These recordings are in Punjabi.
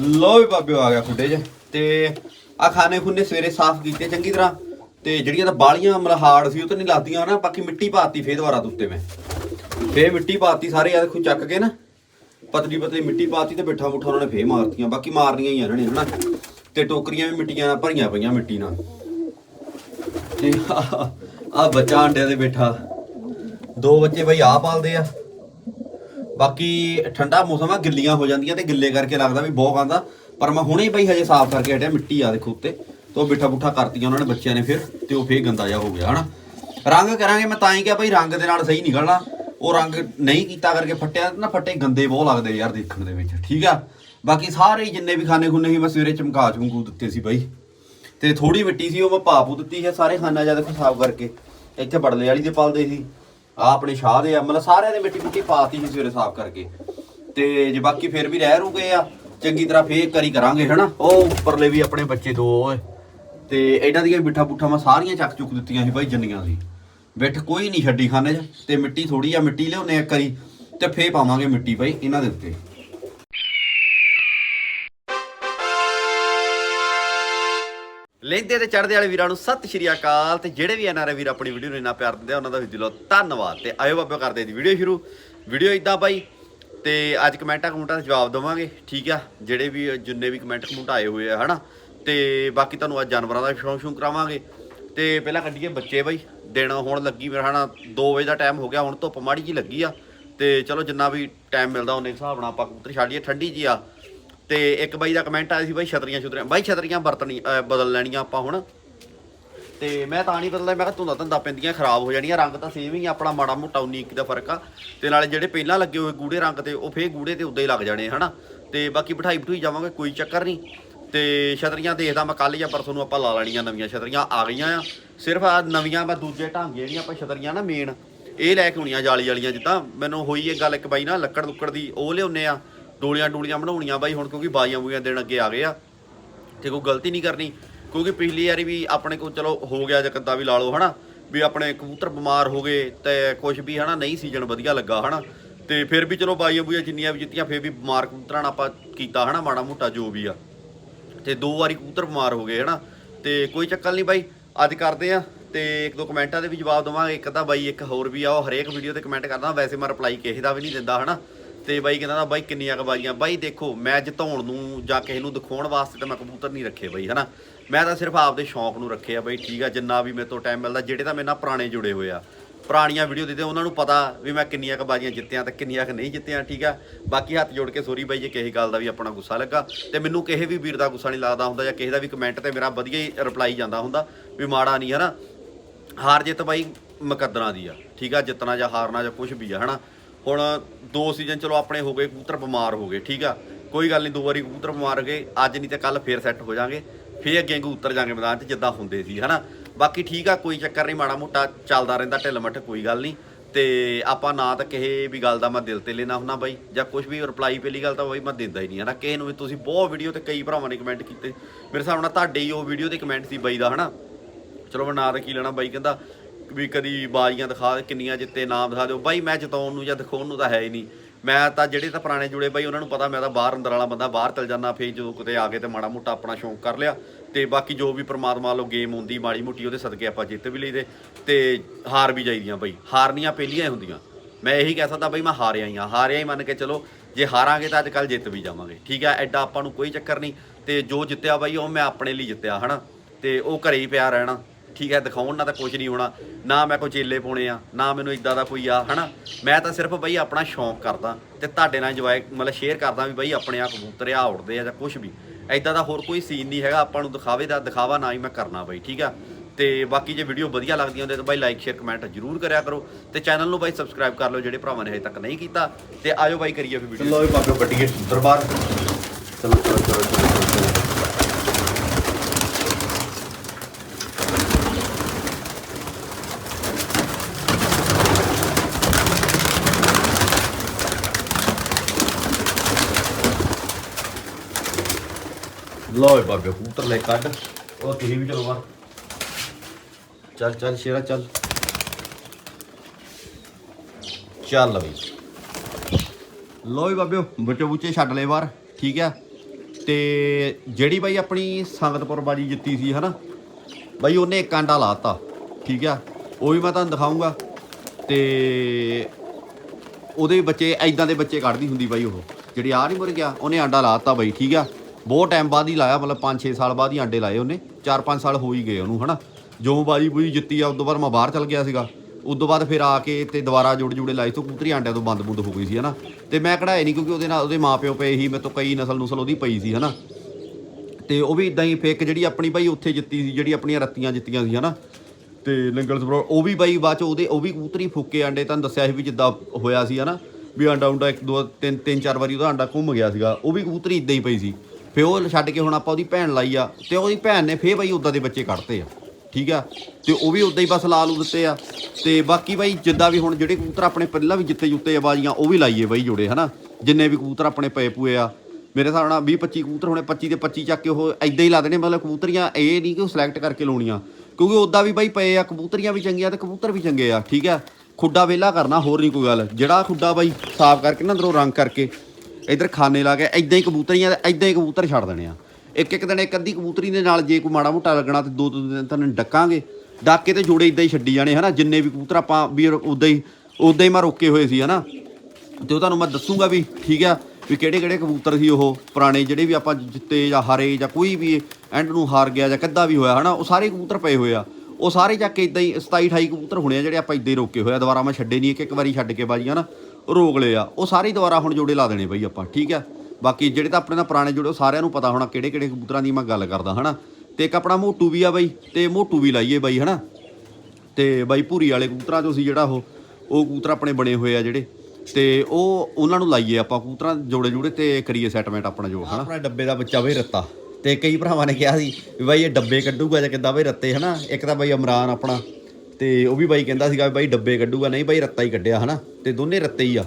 ਲੋ ਵੀ ਬਾਬਿਓ ਆ ਗਿਆ ਫੁੱਟੇਜ ਤੇ ਆ ਖਾਣੇ ਖੁੰਨੇ ਸਵੇਰੇ ਸਾਫ਼ ਕੀਤੇ ਚੰਗੀ ਤਰ੍ਹਾਂ। ਤੇ ਜਿਹੜੀਆਂ ਤਾਂ ਬਾਲੀਆਂ ਮਤਲਬ ਹਾਰਡ ਸੀ, ਉਹ ਤਾਂ ਨਹੀਂ ਲੱਗਦੀਆਂ ਨਾ, ਬਾਕੀ ਮਿੱਟੀ ਪਾਤੀ ਫੇਰ ਦੁਬਾਰਾ ਉੱਤੇ ਮੈਂ। ਫੇਰ ਮਿੱਟੀ ਪਾਤੀ ਸਾਰੇ ਆ ਦੇਖੋ ਚੱਕ ਕੇ ਨਾ। ਪਤਲੀ ਪਤਲੀ ਮਿੱਟੀ ਪਾਤੀ ਤੇ ਬਿੱਠਾ ਮੁੱਠਾ ਉਹਨਾਂ ਨੇ ਫੇਰ ਮਾਰਤੀਆਂ, ਬਾਕੀ ਮਾਰਨੀਆਂ ਹੀ ਆ ਇਹਨਾਂ ਨੇ, ਹਨਾ। ਤੇ ਟੋਕਰੀਆਂ ਵੀ ਮਿੱਟੀਆਂ ਨਾਲ ਭਰੀਆਂ ਪਈਆਂ ਮਿੱਟੀ ਨਾਲ। ਤੇ ਆ ਬੱਚਾ ਅੰਡਿਆਂ ਦੇ ਬੈਠਾ। ਦੋ ਬੱਚੇ ਬਈ ਆ ਪਾਲਦੇ ਆ। ਬਾਕੀ ਠੰਡਾ ਮੌਸਮ ਆ, ਗਿੱਲੀਆਂ ਹੋ ਜਾਂਦੀਆਂ ਤੇ ਗਿੱਲੇ ਕਰਕੇ ਲੱਗਦਾ ਵੀ ਬਹੁਤ ਆਂਦਾ ਪਰ ਮੈਂ ਹੁਣੇ ਬਈ ਹਜੇ ਸਾਫ਼ ਕਰਕੇ ਹਟਿਆ, ਮਿੱਟੀ ਆ ਦੇਖੋ ਉੱਤੇ। ਤੇ ਉਹ ਬਿੱਠਾ ਬੁੱਠਾ ਕਰਤੀਆਂ ਉਹਨਾਂ ਨੇ ਬੱਚਿਆਂ ਨੇ ਫਿਰ, ਤੇ ਉਹ ਫੇਰ ਗੰਦਾ ਜਿਹਾ ਹੋ ਗਿਆ, ਹਨਾ। ਰੰਗ ਕਰਾਂਗੇ, ਮੈਂ ਤਾਂ ਹੀ ਕਿਹਾ ਬਈ ਰੰਗ ਦੇ ਨਾਲ ਸਹੀ ਨਿਕਲਣਾ। ਉਹ ਰੰਗ ਨਹੀਂ ਕੀਤਾ ਕਰਕੇ ਫੱਟਿਆ, ਨਾ ਫੱਟੇ, ਗੰਦੇ ਬਹੁਤ ਲੱਗਦੇ ਯਾਰ ਦੇਖਣ ਦੇ ਵਿੱਚ, ਠੀਕ ਆ। ਬਾਕੀ ਸਾਰੇ ਜਿੰਨੇ ਵੀ ਖਾਣੇ ਖੁੰਨੇ ਸੀ, ਮੈਂ ਸਵੇਰੇ ਚਮਕਾ ਚਮਕੂ ਦਿੱਤੇ ਸੀ ਬਈ। ਤੇ ਥੋੜੀ ਮਿੱਟੀ ਸੀ, ਉਹ ਮੈਂ ਪਾਪੂ ਦਿੱਤੀ ਹੈ ਸਾਰੇ ਖਾਨਾ ਜ਼ਿਆਦਾ ਦੇਖੋ ਸਾਫ਼ ਕਰਕੇ। ਇੱਥੇ ਬੜਲੇ ਵਾਲੀ ਦੇ ਪਲਦੇ ਸੀ। ਆ ਆਪਣੇ ਸ਼ਾਹ ਦੇ ਆ, ਮਤਲਬ ਸਾਰਿਆਂ ਦੇ ਮਿੱਟੀ ਮੁੱਟੀ ਪਾਤੀ ਸੀ ਸਵੇਰੇ ਸਾਫ਼ ਕਰਕੇ। ਤੇ ਜੇ ਬਾਕੀ ਫਿਰ ਵੀ ਰਹਿ ਰੂ ਗਏ ਆ, ਚੰਗੀ ਤਰ੍ਹਾਂ ਫੇਰ ਕਰੀ ਕਰਾਂਗੇ, ਹਨਾ? ਉਹ ਉੱਪਰਲੇ ਵੀ ਆਪਣੇ ਬੱਚੇ ਦੋ, ਓਏ। ਤੇ ਇਹਨਾਂ ਦੀਆਂ ਬਿੱਠਾ ਬੁੱਠਾ ਮੈਂ ਸਾਰੀਆਂ ਚੱਕ ਚੁੱਕ ਦਿੱਤੀਆਂ ਸੀ ਭਾਈ ਜੰਨੀਆਂ ਸੀ ਬਿੱਠ ਕੋਈ ਨਹੀਂ ਛੱਡੀ ਖਾਨੇ 'ਚ, ਤੇ ਮਿੱਟੀ ਥੋੜੀ ਆ, ਮਿੱਟੀ ਲਿਆਉਨੇ ਇੱਕ ਕਰੀ ਤੇ ਫੇਰ ਪਾਵਾਂਗੇ ਮਿੱਟੀ ਭਾਈ ਇਹਨਾਂ ਦੇ ਉੱਤੇ। ਲੈਂਦੇ ਤੇ ਚੜਦੇ ਵਾਲੇ ਵੀਰਾਂ ਨੂੰ ਸਤਿ ਸ਼੍ਰੀ ਅਕਾਲ ਤੇ ਜਿਹੜੇ ਵੀ ਐਨਆਰਆਈ ਵੀਰ ਆਪਣੀ ਵੀਡੀਓ ਨੂੰ ਇੰਨਾ ਪਿਆਰ ਦਿੰਦੇ ਆ, ਉਹਨਾਂ ਦਾ ਵੀ ਦਿਲੋਂ ਧੰਨਵਾਦ ਤੇ ਆਇਓ ਬਾਬਾ ਕਰਦੇ ਦੀ ਵੀਡੀਓ ਸ਼ੁਰੂ। ਵੀਡੀਓ ਇਦਾਂ ਬਾਈ, ਤੇ ਅੱਜ ਕਮੈਂਟਾਂ ਕਮੈਂਟਾਂ ਦਾ ਜਵਾਬ ਦਵਾਂਗੇ, ਠੀਕ ਆ? ਜਿਹੜੇ ਵੀ, ਜਿੰਨੇ ਵੀ ਕਮੈਂਟ ਕਮੈਂਟ ਆਏ ਹੋਏ ਆ, ਹਨਾ? ਤੇ ਬਾਕੀ ਤੁਹਾਨੂੰ ਅੱਜ ਜਾਨਵਰਾਂ ਦਾ ਸ਼ੌਂਕ ਸ਼ੌਂਕ ਕਰਾਵਾਂਗੇ। ਤੇ ਪਹਿਲਾਂ ਕੱਢੀਏ ਬੱਚੇ ਬਾਈ, ਦਿਨ ਹੁਣ ਲੱਗੀ ਮੇਰਾ ਹਨਾ 2 ਵਜੇ ਦਾ ਟਾਈਮ ਹੋ ਗਿਆ, ਹੁਣ ਧੁੱਪ ਮਾੜੀ ਜੀ ਲੱਗੀ ਆ। ਤੇ ਚਲੋ ਜਿੰਨਾ ਵੀ ਟਾਈਮ ਮਿਲਦਾ, ਉਹਨੇ ਹਿਸਾਬ ਨਾਲ ਆਪਾਂ ਕਬੂਤਰ ਛੱਡੀਏ ਠੰਡੀ ਜੀ ਆ। ਤੇ ਇੱਕ ਬਾਈ ਦਾ ਕਮੈਂਟ ਆਇਆ ਸੀ ਬਾਈ ਛਤਰੀਆਂ ਛੁਤਰੀਆਂ। ਬਾਈ ਛਤਰੀਆਂ ਵਰਤਣੀ ਬਦਲ ਲੈਣੀਆਂ ਆਪਾਂ ਹੁਣ। ਤੇ ਮੈਂ ਤਾਂ ਨਹੀਂ ਬਦਲਿਆ ਮੈਂ ਕਿਹਾ ਧੁੰਦਾ ਧੰਦਾ ਪੈਂਦੀਆਂ, ਖਰਾਬ ਹੋ ਜਾਣੀਆਂ, ਰੰਗ ਤਾਂ ਸੇਮ ਹੀ ਆ, ਆਪਣਾ ਮਾੜਾ ਮੋਟਾ 19 ਦਾ ਫ਼ਰਕ ਆ। ਤੇ ਨਾਲੇ ਜਿਹੜੇ ਪਹਿਲਾਂ ਲੱਗੇ ਹੋਏ ਗੂੜੇ ਰੰਗ ਤੇ, ਉਹ ਫੇਰ ਗੂੜੇ ਤੇ ਉਦਾਂ ਹੀ ਲੱਗ ਜਾਣੇ ਹਨਾ? ਤੇ ਬਾਕੀ ਬਿਠਾਈ ਬਿਠੂਈ ਜਾਵਾਂਗੇ, ਕੋਈ ਚੱਕਰ ਨਹੀਂ। ਤੇ ਛਤਰੀਆਂ ਦੇਖਦਾ ਮੈਂ ਕੱਲ ਜਾਂ ਪਰਸੋਂ ਨੂੰ ਆਪਾਂ ਲਾ ਲੈਣੀਆਂ ਨਵੀਆਂ, ਛਤਰੀਆਂ ਆ ਗਈਆਂ ਆ। ਸਿਰਫ ਆ ਨਵੀਆਂ ਮੈਂ ਦੂਜੇ ਢੰਗ ਜਿਹੜੀਆਂ ਆਪਾਂ ਛਤਰੀਆਂ ਨਾ ਮੇਨ ਇਹ ਲੈ ਕੇ ਆਉਣੀਆਂ ਜਾਲੀ ਵਾਲੀਆਂ ਜਿੱਦਾਂ। ਮੈਨੂੰ ਹੋਈ ਇਹ ਗੱਲ ਇੱਕ ਬਾਈ ਨਾ ਲੱਕੜ ਲੁੱਕੜ ਦੀ, ਉਹ ਲਿਆਉਨੇ ਆ। ਡੋਲੀਆਂ ਡੋਲੀਆਂ ਬਣਾਉਣੀਆਂ ਬਾਈ ਹੁਣ ਕਿਉਂਕਿ ਬਾਈਆਂ ਬੂਈਆਂ ਦੇਣ ਅੱਗੇ ਆ ਗਏ ਆ ਤੇ ਕੋਈ ਗਲਤੀ ਨਹੀਂ ਕਰਨੀ, ਕਿਉਂਕਿ ਪਿਛਲੀ ਵਾਰੀ ਵੀ ਆਪਣੇ ਕੋਲ ਚਲੋ ਹੋ ਗਿਆ ਜਾਂ ਕਿੱਦਾਂ ਵੀ ਲਾ ਲਓ ਹਨਾ, ਵੀ ਆਪਣੇ ਕਬੂਤਰ ਬਿਮਾਰ ਹੋ ਗਏ ਤੇ ਕੁਝ ਵੀ ਹਨਾ ਨਹੀਂ ਸੀਜ਼ਨ ਵਧੀਆ ਲੱਗਾ ਹਨਾ, ਤੇ ਫਿਰ ਵੀ ਚਲੋ ਬਾਈਆਂ ਬੂਈਆਂ ਜਿੰਨੀਆਂ ਵੀ ਜਿੱਤੀਆਂ ਫਿਰ ਵੀ ਬਿਮਾਰ ਕਬੂਤਰਾਂ ਨਾਲ ਆਪਾਂ ਕੀਤਾ ਹਨਾ ਮਾੜਾ ਮੋਟਾ ਜੋ ਵੀ ਆ। ਤੇ ਦੋ ਵਾਰੀ ਕਬੂਤਰ ਬਿਮਾਰ ਹੋ ਗਏ ਹਨਾ, ਤੇ ਕੋਈ ਚੱਕਰ ਨਹੀਂ ਬਾਈ, ਅੱਜ ਕਰਦੇ ਆ ਤੇ ਇੱਕ ਦੋ ਕਮੈਂਟਾਂ ਦੇ ਵੀ ਜਵਾਬ ਦਵਾਂਗੇ, ਇੱਕ ਤਾਂ ਬਾਈ, ਇੱਕ ਹੋਰ ਵੀ ਆ, ਉਹ ਹਰੇਕ ਵੀਡੀਓ ਤੇ ਕਮੈਂਟ ਕਰਦਾ, ਵੈਸੇ ਮੈਂ ਰਿਪਲਾਈ ਕਿਸੇ ਦਾ ਵੀ ਨਹੀਂ ਦਿੰਦਾ ਹਨਾ। ਤੇ ਬਾਈ ਕਹਿੰਦਾ ਬਾਈ ਕਿੰਨੀਆਂ ਕੁ ਬਾਜ਼ੀਆਂ ਬਾਈ ਦੇਖੋ, ਮੈਂ ਜਿਤਾਉਣ ਨੂੰ ਜਾਂ ਕਿਸੇ ਨੂੰ ਦਿਖਾਉਣ ਵਾਸਤੇ ਤਾਂ ਮੈਂ ਕਬੂਤਰ ਨਹੀਂ ਰੱਖੇ ਬਾਈ, ਹਨਾ? ਮੈਂ ਤਾਂ ਸਿਰਫ ਆਪਦੇ ਸ਼ੌਂਕ ਨੂੰ ਰੱਖੇ ਆ ਬਾਈ, ਠੀਕ ਆ, ਜਿੰਨਾ ਵੀ ਮੇਰੇ ਤੋਂ ਟਾਈਮ ਮਿਲਦਾ, ਜਿਹੜੇ ਤਾਂ ਮੇਰੇ ਨਾਲ ਪੁਰਾਣੇ ਜੁੜੇ ਹੋਏ ਆ। ਪੁਰਾਣੀਆਂ ਵੀਡੀਓ ਦੇ ਉਹਨਾਂ ਨੂੰ ਪਤਾ ਵੀ ਮੈਂ ਕਿੰਨੀਆਂ ਕ ਬਾਜ਼ੀਆਂ ਜਿੱਤਿਆਂ ਤੇ ਕਿੰਨੀਆਂ ਕ ਨਹੀਂ ਜਿੱਤਿਆਂ, ਠੀਕ ਆ? ਬਾਕੀ ਹੱਥ ਜੋੜ ਕੇ ਸੋਰੀ ਬਾਈ, ਜੇ ਕਿਸੇ ਗੱਲ ਦਾ ਵੀ ਆਪਣਾ ਗੁੱਸਾ ਲੱਗਾ, ਤੇ ਮੈਨੂੰ ਕਿਸੇ ਵੀ ਵੀਰ ਦਾ ਗੁੱਸਾ ਨਹੀਂ ਲੱਗਦਾ ਹੁੰਦਾ ਜਾਂ ਕਿਸੇ ਦਾ ਵੀ ਕਮੈਂਟ ਤੇ ਮੇਰਾ ਵਧੀਆ ਹੀ ਰਿਪਲਾਈ ਜਾਂਦਾ ਹੁੰਦਾ ਵੀ ਮਾੜਾ ਨਹੀਂ, ਹਨਾ? ਹਾਰ ਜਿੱਤ ਬਾਈ ਮੁਕੱਦਰਾਂ ਦੀ ਆ, ਠੀਕ ਆ? ਜਿੱਤਣਾ ਜਾਂ ਹਾਰਨਾ ਜਾਂ ਕੁਝ ਵੀ ਆ, ਹਨਾ? ਹੁਣ ਦੋ ਸੀਜ਼ਨ ਚਲੋ ਆਪਣੇ ਹੋ ਗਏ, ਕਬੂਤਰ ਬਿਮਾਰ ਹੋ ਗਏ, ਠੀਕ ਆ? ਕੋਈ ਗੱਲ ਨਹੀਂ, ਦੋ ਵਾਰੀ ਕਬੂਤਰ ਬਿਮਾਰ ਹੋ ਗਏ, ਅੱਜ ਨਹੀਂ ਤਾਂ ਕੱਲ ਫੇਰ ਸੈੱਟ ਹੋ ਜਾਾਂਗੇ। ਫੇਰ ਅੱਗੇ ਅੱਗੇ ਉਤਰ ਜਾਾਂਗੇ ਮੈਦਾਨ 'ਚ, ਜਿੱਦਾਂ ਹੁੰਦੇ ਸੀ, ਹਨਾ? ਬਾਕੀ ਠੀਕ ਆ, ਕੋਈ ਚੱਕਰ ਨਹੀਂ, ਮਾੜਾ ਮੋਟਾ ਚੱਲਦਾ ਰਹਿੰਦਾ, ਢਿੱਲ ਮੱਠ, ਕੋਈ ਗੱਲ ਨਹੀਂ। ਤੇ ਆਪਾਂ ਨਾ ਤਾਂ ਕਿਸੇ ਵੀ ਗੱਲ ਦਾ ਮੈਂ ਦਿਲ ਤੇ ਲੈਣਾ ਹੁੰਦਾ ਬਾਈ, ਜਾਂ ਕੁਝ ਵੀ ਰਿਪਲਾਈ ਪਹਿਲੀ ਗੱਲ ਤਾਂ ਬਾਈ ਮੈਂ ਦਿੰਦਾ ਹੀ ਨਹੀਂ, ਹਨਾ? ਕਿਸੇ ਨੂੰ ਵੀ ਤੁਸੀਂ ਬਹੁਤ ਵੀਡੀਓ ਤੇ ਕਈ ਭਰਾਵਾਂ ਨੇ ਕਮੈਂਟ ਕੀਤੇ। ਮੇਰੇ ਹਿਸਾਬ ਨਾਲ ਤੁਹਾਡੇ ਹੀ ਉਹ ਵੀਡੀਓ ਦੇ ਕਮੈਂਟ ਸੀ ਬਾਈ ਦਾ, ਹਨਾ? ਚਲੋ ਮੈਂ ਨਾਂ ਤਾਂ ਕੀ ਲੈਣਾ ਬਾਈ ਕਹਿੰਦਾ ਵੀ ਕਦੀ ਬਾਜ਼ੀਆਂ ਦਿਖਾ ਕਿੰਨੀਆਂ ਜਿੱਤੇ ਨਾਮ ਦਿਖਾ ਦਿਓ। ਬਾਈ, ਮੈਂ ਜਿਤਾਉਣ ਨੂੰ ਜਾਂ ਦਿਖਾਉਣ ਨੂੰ ਤਾਂ ਹੈ ਹੀ ਨਹੀਂ। ਮੈਂ ਤਾਂ ਜਿਹੜੇ ਤਾਂ ਪੁਰਾਣੇ ਜੁੜੇ ਬਾਈ, ਉਹਨਾਂ ਨੂੰ ਪਤਾ, ਮੈਂ ਤਾਂ ਬਾਹਰ ਅੰਦਰ ਵਾਲਾ ਬੰਦਾ, ਬਾਹਰ ਚਲ ਜਾਂਦਾ, ਫੇਰ ਜਦੋਂ ਕਿਤੇ ਆ ਗਏ ਤੇ ਮਾੜਾ ਮੋਟਾ ਆਪਣਾ ਸ਼ੌਂਕ ਕਰ ਲਿਆ। ਤੇ ਬਾਕੀ ਜੋ ਵੀ ਪ੍ਰਮਾਤਮਾ ਵੱਲੋਂ ਗੇਮ ਹੁੰਦੀ, ਮਾੜੀ ਮੋਟੀ ਉਹਦੇ ਸਦਕੇ ਆਪਾਂ ਜਿੱਤ ਵੀ ਲਈਦੇ। ਤੇ ਹਾਰ ਵੀ ਜਾਈਦੀਆਂ ਬਾਈ। ਹਾਰਨੀਆਂ ਪਹਿਲੀਆਂ ਹੀ ਹੁੰਦੀਆਂ। ਮੈਂ ਇਹੀ ਕਹਿ ਸਕਦਾ ਬਾਈ, ਮੈਂ ਹਾਰਿਆ ਹੀ ਆ। ਹਾਰਿਆ ਹੀ ਮੰਨ ਕੇ ਚਲੋ, ਜੇ ਹਾਰਾਂਗੇ ਤਾਂ ਅੱਜ ਕੱਲ ਜਿੱਤ ਵੀ ਜਾਵਾਂਗੇ। ਠੀਕ ਆ, ਐਡਾ ਆਪਾਂ ਨੂੰ ਕੋਈ ਚੱਕਰ ਨਹੀਂ। ਤੇ ਜੋ ਜਿੱਤਿਆ ਬਾਈ, ਉਹ ਮੈਂ ਆਪਣੇ ਲਈ ਜਿੱਤਿਆ, ਹਨਾ? ਤੇ ਉਹ ਘਰੇ ਹੀ ਪਿਆ ਰਹਿਣਾ। ਠੀਕ ਹੈ ਦਿਖਾਉਣ ਨਾਲ ਤਾਂ ਕੁਝ ਨਹੀਂ ਹੋਣਾ, ਨਾ ਮੈਂ ਕੋਈ ਚੇਲੇ ਪਾਉਣੇ ਆ, ਨਾ ਮੈਨੂੰ ਇਦਾਂ ਦਾ ਕੋਈ ਆ, ਹਨਾ? ਮੈਂ ਤਾਂ ਸਿਰਫ ਬਈ ਆਪਣਾ ਸ਼ੌਂਕ ਕਰਦਾ ਤੇ ਤੁਹਾਡੇ ਨਾਲ ਇੰਜੋਏ ਮਤਲਬ ਸ਼ੇਅਰ ਕਰਦਾ ਵੀ ਬਈ ਆਪਣੇ ਆ ਕਬੂਤਰ ਆ, ਉੜਦੇ ਆ ਜਾਂ ਕੁਝ ਵੀ। ਐਦਾਂ ਦਾ ਹੋਰ ਕੋਈ ਸੀਨ ਨਹੀਂ ਹੈਗਾ, ਆਪਾਂ ਨੂੰ ਦਿਖਾਵੇ ਦਾ ਦਿਖਾਵਾ, ਨਾ ਹੀ ਮੈਂ ਕਰਨਾ ਬਈ, ਠੀਕ ਆ? ਤੇ ਬਾਕੀ ਜੇ ਵੀਡੀਓ ਵਧੀਆ ਲੱਗਦੀ ਹੁੰਦੀ ਤਾਂ ਬਾਈ ਲਾਈਕ ਸ਼ੇਅਰ ਕਮੈਂਟ ਜ਼ਰੂਰ ਕਰਿਆ ਕਰੋ ਤੇ ਚੈਨਲ ਨੂੰ ਬਾਈ ਸਬਸਕ੍ਰਾਈਬ ਕਰ ਲਓ ਜਿਹੜੇ ਭਰਾਵਾਂ ਨੇ ਹਜੇ ਤੱਕ ਨਹੀਂ ਕੀਤਾ ਤੇ ਆਜੋ ਬਾਈ ਕਰੀਏ ਫਿਰ ਵੀਡੀਓ ਚਲੋ ਬਾਬੇ ਵੱਡੀਏ ਦਰਬਾਰ। ਚਲੋ ਚਲੋ ਚਲੋ। ਚਲੋ ਲੋਏ ਬਾਬੇ, ਕਬੂਤਰ ਲੈ ਕੱਢ। ਉਹ ਤੁਸੀਂ ਵੀ ਚਲੋ ਬਾਹਰ। ਚੱਲ ਚੱਲ, ਸ਼ੇਰਾ, ਚੱਲ। ਚੱਲ ਬਈ ਲਓ ਬਾਬਿਓ, ਬੱਚੇ ਬੁੱਚੇ ਛੱਡ ਲੈ ਬਾਹਰ, ਠੀਕ ਆ? ਤੇ ਜਿਹੜੀ ਬਾਈ ਆਪਣੀ ਸੰਗਤਪੁਰ ਬਾਜੀ ਜਿੱਤੀ ਸੀ, ਹਨਾ? ਬਾਈ ਉਹਨੇ ਇੱਕ ਆਂਡਾ ਲਾਤਾ ਠੀਕ ਆ? ਉਹ ਵੀ ਮੈਂ ਤੁਹਾਨੂੰ ਦਿਖਾਉਂਗਾ ਤੇ ਉਹਦੇ ਬੱਚੇ ਐਦਾਂ ਦੇ ਬੱਚੇ ਕੱਢਦੀ ਹੁੰਦੀ ਬਾਈ ਉਹ, ਜਿਹੜੀ ਆ ਨਹੀਂ ਮੁਰ ਗਿਆ, ਉਹਨੇ ਆਂਡਾ ਲਾਤਾ ਬਾਈ, ਠੀਕ ਆ? ਬਹੁਤ ਟਾਈਮ ਬਾਅਦ ਹੀ ਲਾਇਆ, ਮਤਲਬ 5-6 ਸਾਲ ਬਾਅਦ ਹੀ ਆਂਡੇ ਲਾਏ ਉਹਨੇ। 4-5 ਸਾਲ ਹੋ ਹੀ ਗਏ ਉਹਨੂੰ, ਹਨਾ? ਜੋ ਬਾਜੀ ਬੂਜੀ ਜਿੱਤੀ ਆ, ਉਦੋਂ ਬਾਅਦ ਮੈਂ ਬਾਹਰ ਚਲ ਗਿਆ ਸੀਗਾ। ਉਦੋਂ ਬਾਅਦ ਫਿਰ ਆ ਕੇ ਤੇ ਦੁਬਾਰਾ ਜੁੜ ਜੁੜੇ ਲਾਈ ਤੋਂ ਕੂਤਰੀ ਆਂਡਿਆਂ ਤੋਂ ਬੰਦ ਬੁੰਦ ਹੋ ਗਈ ਸੀ, ਹਨਾ? ਤੇ ਮੈਂ ਕਢਾਏ ਨਹੀਂ ਕਿਉਂਕਿ ਉਹਦੇ ਨਾਲ ਉਹਦੇ ਮਾਪਿਓ ਪਏ ਸੀ, ਮੇਰੇ ਤੋਂ ਕਈ ਨਸਲ ਨੁਸਲ ਉਹਦੀ ਪਈ ਸੀ, ਹਨਾ? ਤੇ ਉਹ ਵੀ ਇਦਾਂ ਹੀ ਫੇਕ ਜਿਹੜੀ ਆਪਣੀ ਭਾਈ ਉੱਥੇ ਜਿੱਤੀ ਸੀ, ਜਿਹੜੀ ਆਪਣੀਆਂ ਰੱਤੀਆਂ ਜਿੱਤੀਆਂ ਸੀ, ਹਨਾ? ਤੇ ਲਿੰਗਲਸ ਬਰੋ ਉਹ ਵੀ ਬਾਈ ਬਾਅਦ ਚ ਉਹਦੇ, ਉਹ ਵੀ ਕੂਤਰੀ ਫੁੱਕੇ ਆਂਡੇ, ਤੁਹਾਨੂੰ ਦੱਸਿਆ ਸੀ ਵੀ ਜਿੱਦਾਂ ਹੋਇਆ ਸੀ, ਹਨਾ? ਵੀ ਆਂਡਾ ਉਂਡਾ ਇੱਕ, ਦੋ, ਤਿੰਨ ਤਿੰਨ, ਚਾਰ ਵਾਰੀ ਉਹਦਾ ਆਂਡਾ ਘੁੰਮ ਗਿਆ ਸੀਗਾ, ਉਹ ਵੀ ਕਬੂਤਰੀ ਇਦਾਂ ਹੀ ਪਈ ਸੀ। ਫੇ ਉਹ ਛੱਡ ਕੇ ਹੁਣ ਆਪਾਂ ਉਹਦੀ ਭੈਣ ਲਾਈ ਆ ਤੇ ਉਹਦੀ ਭੈਣ ਨੇ ਫੇ ਬਈ ਉਦਾਂ ਦੇ ਬੱਚੇ ਕੱਢਤੇ ਆ, ਠੀਕ ਆ? ਤੇ ਉਹ ਵੀ ਉਦਾਂ ਹੀ ਬਸ ਲਾ ਲੂ ਦਿੱਤੇ ਆ। ਤੇ ਬਾਕੀ ਬਾਈ ਜਿੱਦਾਂ ਵੀ ਹੁਣ ਜਿਹੜੇ ਕਬੂਤਰ ਆਪਣੇ ਪਹਿਲਾਂ ਵੀ ਜਿੱਤੇ ਜੁੱਤੇ ਆ ਬਾਜੀਆਂ, ਉਹ ਵੀ ਲਾਈਏ ਬਾਈ ਜੋੜੇ, ਹਨਾ? ਜਿੰਨੇ ਵੀ ਕਬੂਤਰ ਆਪਣੇ ਪਏ ਪੂਏ ਆ। ਮੇਰੇ ਹਿਸਾਬ ਨਾਲ 20 25 ਕਬੂਤਰ ਹੋਣੇ 25 ਦੇ 25 ਚੱਕ ਕੇ ਉਹ ਐਦਾਂ ਹੀ ਲਾ ਦੇਣੇ, ਮਤਲਬ ਕਬੂਤਰੀਆਂ ਇਹ ਨਹੀਂ ਕਿ ਉਹ ਸਿਲੈਕਟ ਕਰਕੇ ਲਾਉਣੀਆਂ। ਕਿਉਂਕਿ ਉਦਾਂ ਵੀ ਬਾਈ ਪਏ ਆ, ਕਬੂਤਰੀਆਂ ਵੀ ਚੰਗੀਆਂ ਤੇ ਕਬੂਤਰ ਵੀ ਚੰਗੇ ਆ, ਠੀਕ ਆ? ਖੁੱਡਾ ਵੇਲਾ ਕਰਨਾ, ਹੋਰ ਨਹੀਂ ਕੋਈ ਗੱਲ। ਜਿਹੜਾ ਖੁੱਡਾ ਬਾਈ ਸਾਫ਼ ਕਰਕੇ ਨਾ ਅੰਦਰੋਂ ਰੰਗ ਕਰਕੇ ਇਧਰ ਖਾਨੇ ਲਾ ਕੇ ਐਦਾਂ ਹੀ ਕਬੂਤਰੀਆਂ ਤੇ ਐਦਾਂ ਹੀ ਕਬੂਤਰ ਛੱਡ ਦੇਣੇ ਆ। ਇੱਕ ਇੱਕ ਦਿਨ ਇੱਕ ਅੱਧੀ ਕਬੂਤਰੀ ਦੇ ਨਾਲ ਜੇ ਕੋਈ ਮਾੜਾ ਮੋਟਾ ਲੱਗਣਾ ਤੇ ਦੋ ਦੋ ਦਿਨ ਤਾਂ ਡੱਕਾਂਗੇ। ਡਾਕੇ ਕੇ ਤੇ ਜੋੜੇ ਇਦਾਂ ਹੀ ਛੱਡੀ ਜਾਣੇ, ਹਨਾ? ਜਿੰਨੇ ਵੀ ਕਬੂਤਰ ਆਪਾਂ ਵੀ ਉਦਾਂ ਹੀ ਉਦਾਂ ਹੀ ਮੈਂ ਰੋਕੇ ਹੋਏ ਸੀ, ਹਨਾ? ਤੇ ਉਹ ਤੁਹਾਨੂੰ ਮੈਂ ਦੱਸੂਗਾ ਵੀ ਠੀਕ ਆ, ਵੀ ਕਿਹੜੇ ਕਿਹੜੇ ਕਬੂਤਰ ਸੀ ਉਹ ਪੁਰਾਣੇ, ਜਿਹੜੇ ਵੀ ਆਪਾਂ ਜਿੱਤੇ ਜਾਂ ਹਾਰੇ ਜਾਂ ਕੋਈ ਵੀ ਐਂਡ ਨੂੰ ਹਾਰ ਗਿਆ ਜਾਂ ਕਿੱਦਾਂ ਵੀ ਹੋਇਆ, ਹਨਾ? ਉਹ ਸਾਰੇ ਕਬੂਤਰ ਪਏ ਹੋਏ ਆ। ਉਹ ਸਾਰੇ ਜਾ ਕੇ ਇਦਾਂ ਹੀ 27 28 ਕਬੂਤਰ ਹੋਣੇ ਆ ਜਿਹੜੇ ਆਪਾਂ ਇਦਾਂ ਹੀ ਰੋਕੇ ਹੋਏ ਆ। ਦੁਬਾਰਾ ਮੈਂ ਛੱਡੇ ਨਹੀਂ ਇੱਕ ਇੱਕ ਵਾਰੀ ਛੱਡ ਕੇ ਬਾਜੀਆਂ ਨਾ ਉਹ ਰੋਕ ਲਏ ਆ ਉਹ ਸਾਰੇ ਦੁਬਾਰਾ ਹੁਣ ਜੋੜੇ ਲਾ ਦੇਣੇ ਬਈ ਆਪਾਂ, ਠੀਕ ਆ ਬਾਕੀ ਜਿਹੜੇ ਤਾਂ ਆਪਣੇ ਨਾਲ ਪੁਰਾਣੇ ਜੁੜੇ, ਉਹ ਸਾਰਿਆਂ ਨੂੰ ਪਤਾ ਹੋਣਾ ਕਿਹੜੇ ਕਿਹੜੇ ਕਬੂਤਰਾਂ ਦੀ ਮੈਂ ਗੱਲ ਕਰਦਾ, ਹਨਾ? ਤੇ ਇੱਕ ਆਪਣਾ ਮੋਟੂ ਵੀ ਆ ਬਾਈ, ਤੇ ਮੋਟੂ ਵੀ ਲਾਈਏ ਬਾਈ, ਹਨਾ? ਤੇ ਬਾਈ ਭੂਰੀ ਵਾਲੇ ਕਬੂਤਰਾਂ ਚੋਂ ਸੀ ਜਿਹੜਾ ਉਹ ਉਹ ਕਬੂਤਰ ਆਪਣੇ ਬਣੇ ਹੋਏ ਆ ਜਿਹੜੇ। ਤੇ ਉਹ ਉਹਨਾਂ ਨੂੰ ਲਾਈਏ ਆਪਾਂ ਕਬੂਤਰਾਂ ਜੋੜੇ ਜੋੜੇ ਤੇ ਕਰੀਏ ਸੈਟਮੈਂਟ ਆਪਣਾ ਜੋ, ਹਨਾ? ਆਪਣਾ ਡੱਬੇ ਦਾ ਬੱਚਾ ਬਈ ਰੱਤਾ। ਤੇ ਕਈ ਭਰਾਵਾਂ ਨੇ ਕਿਹਾ ਸੀ ਵੀ ਬਾਈ ਇਹ ਡੱਬੇ ਕੱਢੂਗਾ ਜਾਂ ਕਿੱਦਾਂ ਬਈ ਰੱਤੇ, ਹਨਾ? ਇੱਕ ਤਾਂ ਬਾਈ ਇਮਰਾਨ ਆਪਣਾ ਤੇ ਉਹ ਵੀ ਬਾਈ ਕਹਿੰਦਾ ਸੀਗਾ ਬਾਈ ਡੱਬੇ ਕੱਢੂਗਾ ਨਹੀਂ ਬਾਈ ਰੱਤਾ ਹੀ ਕੱਢਿਆ ਹਨਾ? ਤੇ ਦੋਨੇ ਰੱਤੇ ਹੀ ਆ।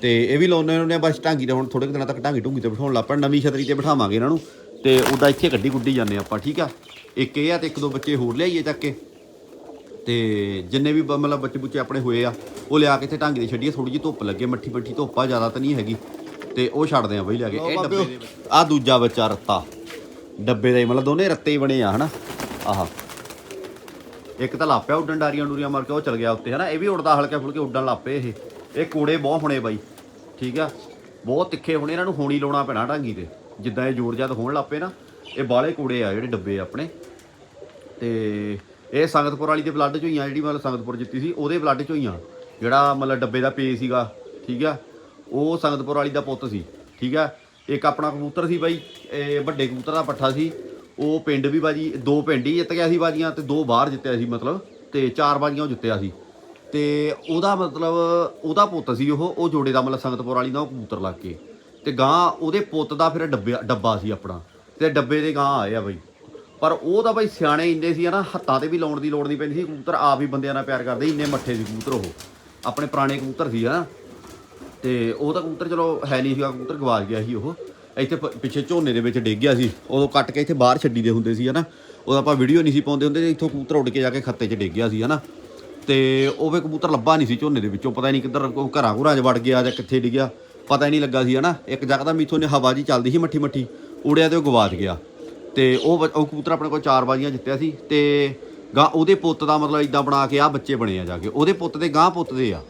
ਤੇ ਇਹ ਵੀ ਲਾਉਣੇ ਉਹਨੇ ਬਸ ਢਾਂਗੀ ਤੇ ਹੁਣ ਥੋੜੇ ਕੁ ਦਿਨਾਂ ਤੱਕ ਢਾਂਗੀ ਢੂੰਗੀ ਤੇ ਬਿਠਾਉਣ ਲੱਗ ਪੈਣ ਨਵੀਂ ਛਤਰੀ ਤੇ ਬਿਠਾਵਾਂਗੇ ਇਹਨਾਂ ਨੂੰ। ਤੇ ਉਹਦਾ ਇੱਥੇ ਗੱਡੀ ਗੁੱਡੀ ਜਾਂਦੇ ਆਪਾਂ ਠੀਕ ਆ? ਇੱਕ ਇਹ ਆ ਤੇ ਇੱਕ ਦੋ ਬੱਚੇ ਹੋਰ ਲਿਆਈਏ ਚੱਕ ਕੇ। ਤੇ ਜਿੰਨੇ ਵੀ ਮਤਲਬ ਬੱਚੇ ਬੁੱਚੇ ਆਪਣੇ ਹੋਏ ਆ ਉਹ ਲਿਆ ਕੇ ਇੱਥੇ ਢਾਂਗੀ ਤੇ ਛੱਡੀਏ ਥੋੜੀ ਜਿਹੀ ਧੁੱਪ ਲੱਗੇ ਮੱਠੀ ਮੱਠੀ ਧੁੱਪ ਆ ਜ਼ਿਆਦਾ ਤਾਂ ਨਹੀਂ ਹੈਗੀ। ਤੇ ਉਹ ਛੱਡਦੇ ਆ ਬਈ ਲਿਆ ਕੇ। ਇਹ ਡੱਬੇ ਦੇ ਆ ਦੂਜਾ ਬੱਚਾ ਰੱਤਾ। ਡੱਬੇ ਦੇ ਮਤਲਬ ਦੋਨੇ ਰੱਤੇ ਹੀ ਬਣੇ ਆ ਹਨਾ? ਆਹ। ਇੱਕ ਤਾਂ ਲਾਪਿਆ ਉੱਡਣ ਡਾਰੀਆਂ ਡੂਰੀਆਂ ਮਾਰ ਕੇ, ਉਹ ਚਲ ਗਿਆ ਉੱਤੇ, ਹਨਾ? ਇਹ ਵੀ ਉੱਡਦਾ ਹਲਕੇ ਫੁਲਕੇ ਉੱਡਣ ਲੱਪੇ ਇਹ। ਇਹ ਕੂੜੇ ਬਹੁਤ ਹੋਣੇ ਬਾਈ, ਠੀਕ ਆ? ਬਹੁਤ ਤਿੱਖੇ ਹੋਣੇ, ਇਹਨਾਂ ਨੂੰ ਹੋਣੀ ਲਾਉਣਾ ਪੈਣਾ ਢਾਂਗੀ ਤੇ। ਜਿੱਦਾਂ ਇਹ ਜੋੜ ਜਦ ਹੋਣ ਲੱਪੇ ਨਾ, ਇਹ ਬਾਲੇ ਕੂੜੇ ਆ ਜਿਹੜੇ ਡੱਬੇ ਆਪਣੇ। ਤੇ ਇਹ ਸੰਗਤਪੁਰ ਵਾਲੀ ਦੇ ਬਲੱਡ ਚੋਂ ਹੀ ਆ ਜਿਹੜੀ ਮਤਲਬ ਸੰਗਤਪੁਰ ਜਿੱਤੀ ਸੀ, ਉਹਦੇ ਬਲੱਡ ਚੋਂ ਹੀ ਆ ਜਿਹੜਾ ਮਤਲਬ ਡੱਬੇ ਦਾ ਪੇ ਸੀਗਾ, ਠੀਕ ਆ? ਉਹ ਸੰਗਤਪੁਰ ਵਾਲੀ ਦਾ ਪੁੱਤ ਸੀ, ਠੀਕ ਆ? ਇੱਕ ਆਪਣਾ ਕਬੂਤਰ ਸੀ ਬਾਈ, ਇਹ ਵੱਡੇ ਕਬੂਤਰ ਦਾ ਪੱਠਾ ਸੀ। ਉਹ ਪਿੰਡ ਵੀ ਬਾਜੀ, ਦੋ ਪਿੰਡ ਹੀ ਜਿੱਤ ਗਿਆ ਸੀ ਬਾਜੀਆਂ ਤੇ ਦੋ ਬਾਹਰ ਜਿੱਤਿਆ ਸੀ ਮਤਲਬ, ਤੇ ਚਾਰ ਬਾਜੀਆਂ ਉਹ ਜਿੱਤਿਆ ਸੀ। ਤੇ ਉਹਦਾ ਮਤਲਬ, ਉਹਦਾ ਪੁੱਤ ਸੀ ਉਹ ਉਹ ਜੋੜੇ ਦਾ ਮਤਲਬ ਸੰਗਤਪੁਰ ਵਾਲੀ ਦਾ, ਉਹ ਕਬੂਤਰ ਲੱਗ ਕੇ। ਤੇ ਗਾਂ ਉਹਦੇ ਪੁੱਤ ਦਾ ਫਿਰ ਡੱਬੇ ਡੱਬਾ ਸੀ ਆਪਣਾ, ਤੇ ਡੱਬੇ ਦੇ ਗਾਂ ਆਏ ਆ ਬਾਈ। ਪਰ ਉਹ ਤਾਂ ਬਈ ਸਿਆਣੇ ਇੰਨੇ ਸੀ ਨਾ ਹੱਥਾਂ ਤੇ ਵੀ ਲਾਉਣ ਦੀ ਲੋੜ ਨਹੀਂ ਪੈਂਦੀ ਸੀ, ਕਬੂਤਰ ਆਪ ਹੀ ਬੰਦਿਆਂ ਨਾਲ ਪਿਆਰ ਕਰਦੇ ਇੰਨੇ ਮੱਠੇ ਸੀ ਕਬੂਤਰ ਉਹ। ਆਪਣੇ ਪੁਰਾਣੇ ਕਬੂਤਰ ਸੀ ਹਨਾ। ਤੇ ਉਹ ਤਾਂ ਕਬੂਤਰ ਚਲੋ ਹੈ ਨਹੀਂ ਸੀਗਾ, ਕਬੂਤਰ ਗਵਾਚ ਗਿਆ ਸੀ ਉਹ। ਇੱਥੇ ਪ- ਪਿੱਛੇ ਝੋਨੇ ਦੇ ਵਿੱਚ ਡਿੱਗ ਗਿਆ ਸੀ। ਉਦੋਂ ਕੱਟ ਕੇ ਇੱਥੇ ਬਾਹਰ ਛੱਡੀ ਦੇ ਹੁੰਦੇ ਸੀ, ਹਨਾ? ਉਦੋਂ ਆਪਾਂ ਵੀਡੀਓ ਨਹੀਂ ਸੀ ਪਾਉਂਦੇ ਹੁੰਦੇ, ਇੱਥੋਂ ਕਬੂਤਰ ਉੱਡ ਕੇ ਜਾ ਕੇ ਖੱਤੇ 'ਚ ਡਿੱਗ ਗਿਆ ਸੀ, ਹਨਾ? ਤੇ ਉਹ ਵੀ ਕਬੂਤਰ ਲੱਭਾ ਨਹੀਂ ਸੀ ਝੋਨੇ ਦੇ ਵਿੱਚੋਂ, ਪਤਾ ਨਹੀਂ ਕਿੱਧਰ ਉਹ ਘਰਾਂ ਘੁਰਾਂ 'ਚ ਵੜ ਗਿਆ ਜਾਂ ਕਿੱਥੇ ਡਿੱਗਿਆ ਪਤਾ ਹੀ ਨਹੀਂ ਲੱਗਾ ਸੀ, ਹਨਾ? ਇੱਕ ਜਗਦਾ ਮੀਥੋਂ ਨੇ ਹਵਾ ਜੀ ਚੱਲਦੀ ਸੀ ਮੱਠੀ ਮੱਠੀ ਉੜਿਆ ਤੇ ਉਹ ਗਵਾਚ ਗਿਆ। ਤੇ ਉਹ ਬ- ਉਹ ਕਬੂਤਰ ਆਪਣੇ ਕੋਲ ਚਾਰ ਬਾਜ਼ੀਆਂ ਜਿੱਤਿਆ ਸੀ, ਤੇ ਗਾਂ ਉਹਦੇ ਪੁੱਤ ਦਾ ਮਤਲਬ ਇਦਾਂ ਬਣਾ ਕੇ ਆ ਬੱਚੇ ਬਣੇ ਆ ਜਾ ਕੇ। ਉਹਦੇ ਪੁੱਤ ਦੇ ਗਾਂ ਪੁੱਤ ਦੇ ਆ।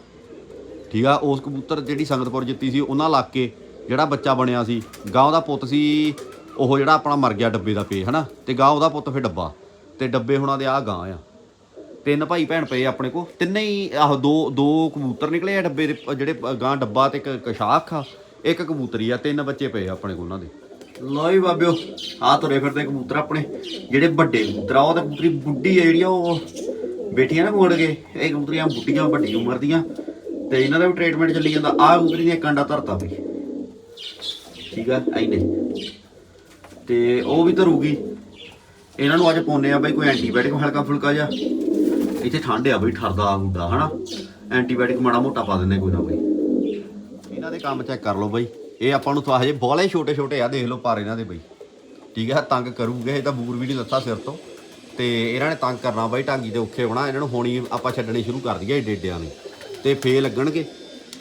ਠੀਕ ਆ? ਉਸ ਕਬੂਤਰ ਜਿਹੜੀ ਸੰਗਤਪੁਰ ਜਿੱਤੀ ਸੀ, ਉਹਨਾਂ ਲਾ ਕੇ ਜਿਹੜਾ ਬੱਚਾ ਬਣਿਆ ਸੀ ਗਾਂ ਉਹਦਾ ਪੁੱਤ ਸੀ, ਉਹ ਜਿਹੜਾ ਆਪਣਾ ਮਰ ਗਿਆ ਡੱਬੇ ਦਾ ਪੇ, ਹਨਾ? ਤੇ ਗਾਂ ਉਹਦਾ ਪੁੱਤ ਫਿਰ ਡੱਬਾ। ਤੇ ਡੱਬੇ ਹੁਣਾਂ ਦੇ ਆ ਗਾਂ ਆ। ਤਿੰਨ ਭਾਈ ਭੈਣ ਪਏ ਆਪਣੇ ਕੋ ਤਿੰਨੇ ਹੀ ਆਹੋ ਦੋ ਦੋ ਕਬੂਤਰ ਨਿਕਲੇ ਆ ਡੱਬੇ ਦੇ ਜਿਹੜੇ ਪ- ਗਾਂ ਡੱਬਾ ਤੇ ਇੱਕ ਕਸ਼ਾਖ ਆ, ਇੱਕ ਕਬੂਤਰੀ ਆ, ਤਿੰਨ ਬੱਚੇ ਪਏ ਆਪਣੇ ਕੋ ਉਹਨਾਂ ਦੇ। ਲਓ ਜੀ ਬਾਬਿਓ ਆ ਤੁਰੇ ਫਿਰਦੇ ਕਬੂਤਰ ਆਪਣੇ। ਜਿਹੜੇ ਵੱਡੇ ਕਬੂਤਰ ਆ, ਉਹ ਤਾਂ ਕਬੂਤਰੀ ਬੁੱਢੀ ਆ ਜਿਹੜੀਆਂ ਉਹ ਬੇਟੀਆਂ ਨਾ ਮੋੜ ਗਏ ਇਹ ਕਬੂਤਰੀਆਂ ਬੁੱਢੀਆਂ, ਵੱਡੀ ਉਮਰ ਦੀਆਂ। ਤੇ ਇਹਨਾਂ ਦਾ ਵੀ ਟ੍ਰੀਟਮੈਂਟ ਚੱਲੀ ਜਾਂਦਾ। ਆ ਕਬੂਤਰੀ ਦੀਆਂ ਕਾਂਡਾ ਧਰਤਾ ਵੀ ਠੀਕ ਆ ਐਨੇ ਤੇ ਉਹ ਵੀ ਧਰੂਗੀ। ਇਹਨਾਂ ਨੂੰ ਅੱਜ ਪਾਉਨੇ ਆ ਬਈ ਕੋਈ ਐਂਟੀਬਾਇਓਟਿਕ ਹਲਕਾ ਫੁਲਕਾ ਜਿਹਾ। ਇੱਥੇ ਠੰਡ ਆ ਬਈ, ਠਰਦਾ ਹੁੰਦਾ, ਹਨਾ? ਐਂਟੀਬਾਇਓਟਿਕ ਮਾੜਾ ਮੋਟਾ ਪਾ ਦਿੰਦੇ ਕੋਈ ਨਾ ਬਈ ਇਹਨਾਂ ਦੇ ਕੰਮ ਚੈੱਕ ਕਰ ਲਓ ਬਈ। ਇਹ ਆਪਾਂ ਨੂੰ ਤਾਂ ਹਜੇ ਬੋਲੇ ਛੋਟੇ ਛੋਟੇ ਆ, ਦੇਖ ਲਓ ਪਰ ਇਹਨਾਂ ਦੇ ਬਈ। ਠੀਕ ਹੈ ਤੰਗ ਕਰੂਗੇ, ਇਹ ਤਾਂ ਬੂਰ ਵੀ ਨਹੀਂ ਲੱਥਾ ਸਿਰ ਤੋਂ। ਤੇ ਇਹਨਾਂ ਨੇ ਤੰਗ ਕਰਨਾ ਬਾਈ, ਢਾਂਗੀ ਦੇ ਔਖੇ ਹੋਣਾ। ਇਹਨਾਂ ਨੂੰ ਹੋਣੀ ਆਪਾਂ ਛੱਡਣੀ ਸ਼ੁਰੂ ਕਰ ਦਈਏ ਏਡੇ ਏਡਿਆਂ ਨੂੰ। ਤੇ ਫੇ ਲੱਗਣਗੇ,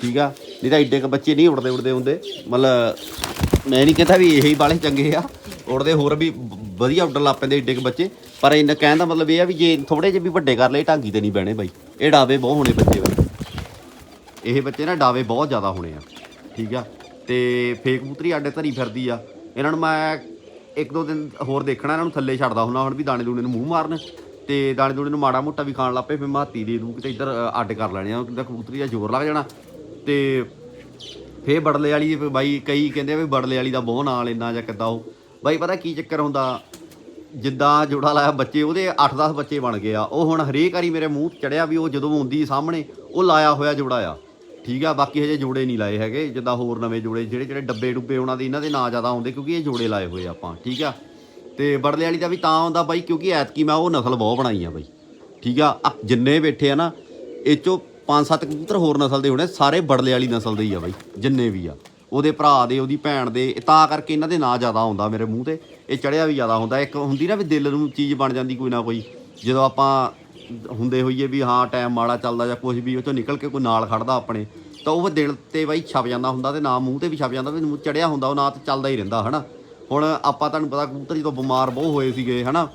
ਠੀਕ ਆ? ਨਹੀਂ ਤਾਂ ਏਡੇ ਕ ਬੱਚੇ ਨਹੀਂ ਉੜਦੇ ਉੜਦੇ ਹੁੰਦੇ। ਮਤਲਬ ਮੈਂ ਨਹੀਂ ਕਹਿੰਦਾ ਵੀ ਇਹੀ ਵਾਲੇ ਚੰਗੇ ਆ। ਉੜਦੇ ਹੋਰ ਵੀ ਵਧੀਆ ਉੱਡਣ ਲੱਗ ਪੈਂਦੇ ਏਡੇ ਕ ਬੱਚੇ। ਪਰ ਇਹਨਾਂ ਕਹਿਣ ਦਾ ਮਤਲਬ ਇਹ ਆ ਵੀ ਜੇ ਥੋੜੇ ਜਿਹੇ ਵੀ ਵੱਡੇ ਕਰ ਲਏ, ਢਾਂਗੀ ਤੇ ਨਹੀਂ ਬਹਿਣੇ ਬਾਈ। ਇਹ ਡਾਵੇ ਬਹੁਤ ਹੋਣੇ ਬੱਚੇ ਬਾਈ। ਇਹ ਬੱਚੇ ਨਾ ਡਾਵੇ ਬਹੁਤ ਜ਼ਿਆਦਾ ਹੋਣੇ ਆ। ਠੀਕ ਆ? ਤੇ ਫੇਕ ਕਬੂਤਰੀ ਆਡੇ ਧਰੀ ਫਿਰਦੀ ਆ। ਇਹਨਾਂ ਨੂੰ ਮੈਂ ਇੱਕ ਦੋ ਦਿਨ ਹੋਰ ਦੇਖਣਾ, ਇਹਨਾਂ ਨੂੰ ਥੱਲੇ ਛੱਡਦਾ ਹੁੰਦਾ, ਹੁਣ ਵੀ ਦਾਣੇ ਦੂਣੇ ਨੂੰ ਮੂੰਹ ਮਾਰਨ। ਤੇ ਦਾਣੇ ਦੂਣੇ ਨੂੰ ਮਾੜਾ ਮੋਟਾ ਵੀ ਖਾਣ ਲੱਪੇ ਫਿਰ ਮੈਂ ਦੇ ਦੂੰ, ਕਿਤੇ ਇੱਧਰ ਅੱਡ ਕਰ ਲੈਣੇ ਆ। ਕਿਤੇ ਕਬੂਤਰੀ ਦਾ ਜ਼ੋਰ ਲੱਗ ਜਾਣਾ। ਤੇ ਫੇਰ ਬੜਲੇ ਵਾਲੀ ਬਾਈ ਕਈ ਕਹਿੰਦੇ ਵੀ ਬੜਲੇ ਵਾਲੀ ਦਾ ਬਹੁਤ ਨਾਲ ਇੰਨਾ ਜਾਂ ਕਿੱਦਾਂ ਉਹ। ਬਾਈ ਪਤਾ ਕੀ ਚੱਕਰ ਹੁੰਦਾ? ਜਿੱਦਾਂ ਜੋੜਾ ਲਾਇਆ ਬੱਚੇ, ਉਹਦੇ 8-10 ਬੱਚੇ ਬਣ ਗਏ ਆ। ਉਹ ਹੁਣ ਹਰੇਕ ਵਾਰੀ ਮੇਰੇ ਮੂੰਹ 'ਚ ਚੜਿਆ ਵੀ ਉਹ ਜਦੋਂ ਆਉਂਦੀ ਸਾਹਮਣੇ, ਉਹ ਲਾਇਆ ਹੋਇਆ ਜੋੜਾ ਆ। ਠੀਕ ਆ, ਬਾਕੀ ਹਜੇ ਜੋੜੇ ਨਹੀਂ ਲਾਏ ਹੈਗੇ। ਜਿੱਦਾਂ ਹੋਰ ਨਵੇਂ ਜੋੜੇ, ਜਿਹੜੇ ਜਿਹੜੇ ਡੱਬੇ ਡੁੱਬੇ ਉਹਨਾਂ ਦੇ, ਇਹਨਾਂ ਦੇ ਨਾਂ ਜ਼ਿਆਦਾ ਆਉਂਦੇ ਕਿਉਂਕਿ ਇਹ ਜੋੜੇ ਲਾਏ ਹੋਏ ਆਪਾਂ, ਠੀਕ ਆ? ਤੇ ਬੜਲੇ ਵਾਲੀ ਦਾ ਵੀ ਤਾਂ ਆਉਂਦਾ ਬਾਈ ਕਿਉਂਕਿ ਐਤਕੀ ਮੈਂ ਉਹ ਨਸਲ ਬਹੁਤ ਬਣਾਈ ਆ ਬਾਈ। ਠੀਕ ਆ ਜਿੰਨੇ ਬੈਠੇ ਆ ਨਾ, ਇਹ ਚੋਂ ਪੰਜ ਸੱਤ ਕਬੂਤਰ ਹੋਰ ਨਸਲ ਦੇ ਹੋਣੇ, ਸਾਰੇ ਬੜਲੇ ਵਾਲੀ ਨਸਲ ਦੇ ਹੀ ਆ ਬਾਈ, ਜਿੰਨੇ ਵੀ ਆ। ਉਹਦੇ ਭਰਾ ਦੇ, ਉਹਦੀ ਭੈਣ ਦੇ ਤਾਂ ਕਰਕੇ ਇਹਨਾਂ ਦੇ ਨਾਂ ਜ਼ਿਆਦਾ ਆਉਂਦਾ ਮੇਰੇ ਮੂੰਹ ਤੇ, ਇਹ ਚੜਿਆ ਵੀ ਜ਼ਿਆਦਾ ਹੁੰਦਾ। ਇੱਕ ਹੁੰਦੀ ਨਾ ਵੀ ਦਿਲ ਨੂੰ ਚੀਜ਼ ਬਣ ਜਾਂਦੀ ਕੋਈ ਨਾ ਕੋਈ, ਜਦੋਂ ਆਪਾਂ ਹੁੰਦੇ ਹੋਈਏ ਵੀ ਹਾਂ, ਟਾਈਮ ਮਾੜਾ ਚੱਲਦਾ ਜਾਂ ਕੁਝ ਵੀ, ਉਹ ਚੋਂ ਨਿਕਲ ਕੇ ਕੋਈ ਨਾਲ ਖੜਦਾ ਆਪਣੇ, ਤਾਂ ਉਹ ਦਿਲ ਤੇ ਬਾਈ ਛਪ ਜਾਂਦਾ ਹੁੰਦਾ ਤੇ ਨਾ ਮੂੰਹ ਤੇ ਵੀ ਛਪ ਜਾਂਦਾ, ਵੀ ਮੂੰਹ ਚੜਿਆ ਹੁੰਦਾ, ਉਹ ਨਾਂ ਤੇ ਚੱਲਦਾ ਹੀ ਰਹਿੰਦਾ, ਹਨਾ। ਹੁਣ ਆਪਾਂ ਤੁਹਾਨੂੰ ਪਤਾ ਕਬੂਤਰ ਜਦੋਂ ਬਿਮਾਰ ਬਹੁਤ ਹੋਏ ਸੀਗੇ, ਹਨਾ।